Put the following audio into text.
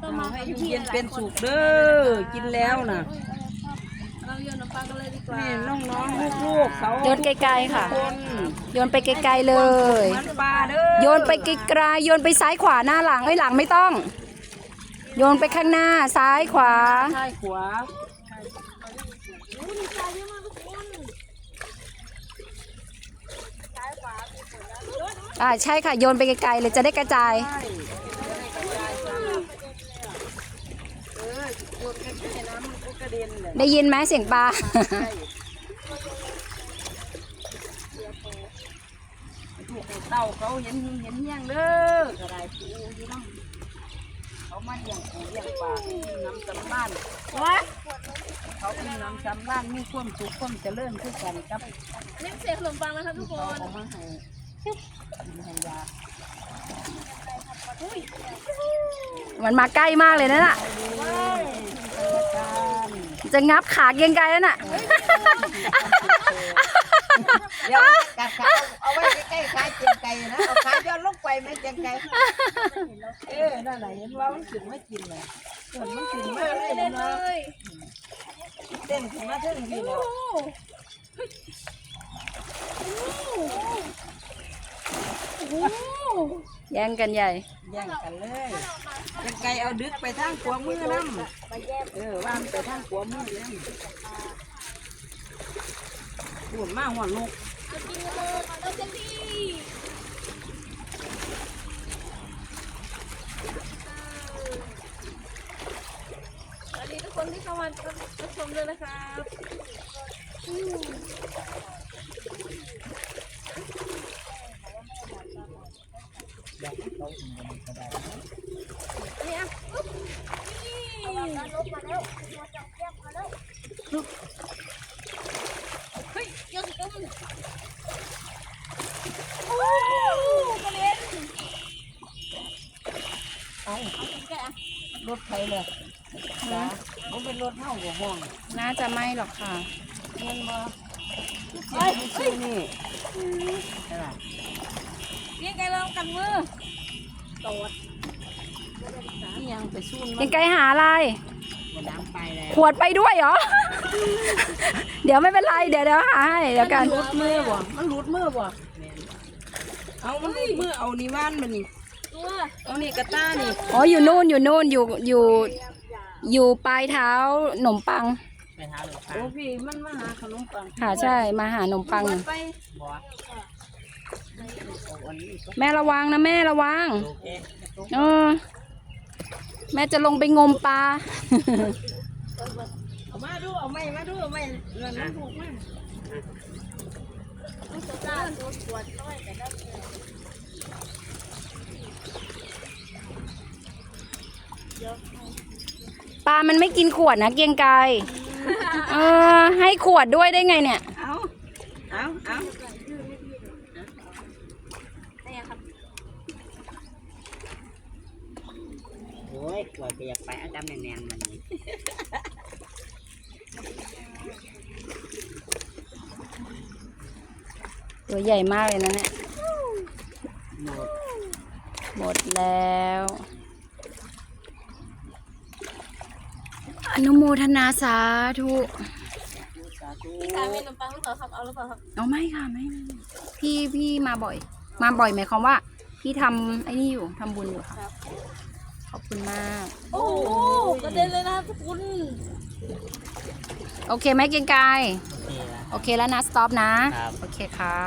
เอาให้อยู่เย็นเป็นสุขเด้อกินแล้วน่ะเราโยนน้ำปลากันเลยดีกว่านี่น้องๆลูกๆเขาโยนไกลๆค่ะทุกคนโยนไปไกลๆเลย มันปลาเด้อโยนไปไกลๆโยนไปซ้ายขวาหน้าหลังไอ้ยหลังไม่ต้อง โยนไปข้างหน้าซ้ายขวา ใช่ขวาอ่าใช่ค่ะโยนไปไกลๆเลยจะได้กระจาย ใช่เออโยนใกล้ๆน้ำมันก็กระเด็นเลย ได้ยินไหมเสียงปลาถูกเต่าเขาเห็นหิงเห็นเหี้ยงเด้อกระไรปูอยู่น้ำเขามาเลี้ยงปูเลี้ยงปลากินน้ำสำบ้านเขากินน้ำสำบ้านมีความสุขความเจริญคือกันกับนี่เสียขนมปังนะคะทุกคเขานเอามาให้กินให้ยามันมาใกล้มากเลยนั่นน่ะ จะงับขาเกียงไกลแล้วน่ะ เดี๋ยวกัดขาเอาไว้ใกล้ๆขาเจียงไก่นะเอาขาย้อนลงไปไหมเจียงไก่เออนั่นแหละเห็นว่ามันขึ้นไม่กินเลยเกิดมันขึ้นมากเลยเห็นนเลว่าเต้นขึ้นมาเท่งทีแล้ว แย่งกันใหญ่ แย่งกันเลยเจียงไก่เอาดึกไปทางขวามือน้ำเออว่างไปทางขวามือน้ำปวดมากหัวลูกจะกินเลยเราจะดีสวัสดีทุกคนที่เข้ามารับชมด้วยนะครับ นี่อะอุ๊บนี่เฮ้ยยังยังโอ้กระเด็นเอาเอาแกะรถไฟเลยจ้ามันเป็นรถเท่ากับห้องน่าจะไม่หรอกค่ะเงินมาเฮ้ยนี่ใช่ป่ะเรียกไงลองกันมือโตดนี่ยังไปสู้เกรียงไกลหาอะไรมันน้ำไปแล้วขวดไปด้วยเหรอ เดี๋ยวไม่เป็นไร เดี๋ยวเดี๋ยวหาให้เดี๋ยวกันมันรุดมือบ่มันรุดมือบ่เอามันรุดมือเอานี่ว่านมันนี่ตัวเอานี่กระต้านี่อ๋ออยู่นู่นอยู่นู่นอยู่อยู่ อยู่ปลายเท้าขนมปัง ไปหาหลวงโอ้พี่มันมาหาขนมปังค่ะใช่มาหาขนมปัง ไปบ่เอาอันนี้ก็ แม่ระวังนะแม่ระวังโอเคเออ แม่จะลงไปงมปลา เอามาดูเอาไม่มาดูเอาไม่เงินมันถูกมากปลามันไม่กินขวดนะเกรียงไกรเออ ให้ขวดด้วยได้ไงเนี่ย เอาเอาเอา นี่ครับ โอ้ยกว่าจะอยากไปอาจารย์แนนๆมันนี่ตัวใหญ่มากเลยนะเนี่ยหมดหมดแล้ว อนุโมทนาสาธุสาธุพี่ชายมีขนมปังหรือเปล่าครับเอาหรือเปล่าครับเอาไม่ค่ะไม่ไม่พี่พี่มาบ่อย มาบ่อยหมายความว่า พี่ทำไอ้นี่อยู่ทำบุญอยู่ค่ะข อบคุณมาก โอ้โหกระเด็นเลยนะทุกคนโอเคไหมเกรียงไกรโอเคละโอเคแล้วนะ สต็อปนะ ครับ โอเคค่ะ